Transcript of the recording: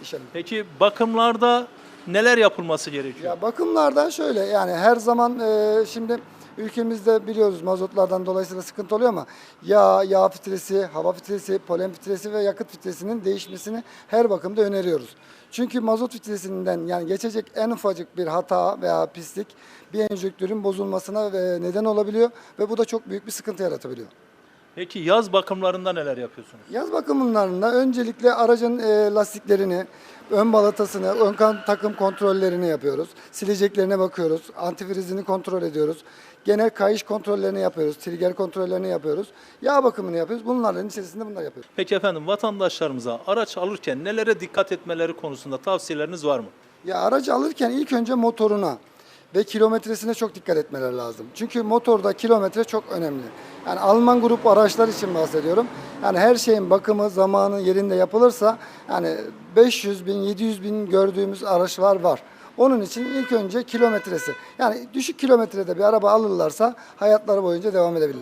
İnşallah. Peki bakımlarda neler yapılması gerekiyor? Ya bakımlardan şöyle yani her zaman e, şimdi ülkemizde biliyoruz mazotlardan dolayısıyla sıkıntı oluyor ama yağ, yağ filtresi, hava filtresi, polen filtresi ve yakıt filtresinin değişmesini her bakımda öneriyoruz. Çünkü mazot filtresinden yani geçecek en ufacık bir hata veya pislik bir enjektörün bozulmasına e, neden olabiliyor ve bu da çok büyük bir sıkıntı yaratabiliyor. Peki yaz bakımlarında neler yapıyorsunuz? Yaz bakımlarında öncelikle aracın e, lastiklerini, ön balatasını, ön kan takım kontrollerini yapıyoruz. Sileceklerine bakıyoruz, antifrizini kontrol ediyoruz. Genel kayış kontrollerini yapıyoruz, trigger kontrollerini yapıyoruz. Yağ bakımını yapıyoruz. Bunların içerisinde bunları yapıyoruz. Peki efendim vatandaşlarımıza araç alırken nelere dikkat etmeleri konusunda tavsiyeleriniz var mı? Ya aracı alırken ilk önce motoruna ve kilometresine çok dikkat etmeleri lazım. Çünkü motorda kilometre çok önemli. Yani Alman grup araçlar için bahsediyorum. Yani her şeyin bakımı zamanı yerinde yapılırsa yani 500 bin 700 bin gördüğümüz araçlar var. Onun için ilk önce kilometresi. Yani düşük kilometrede bir araba alırlarsa hayatları boyunca devam edebilirler.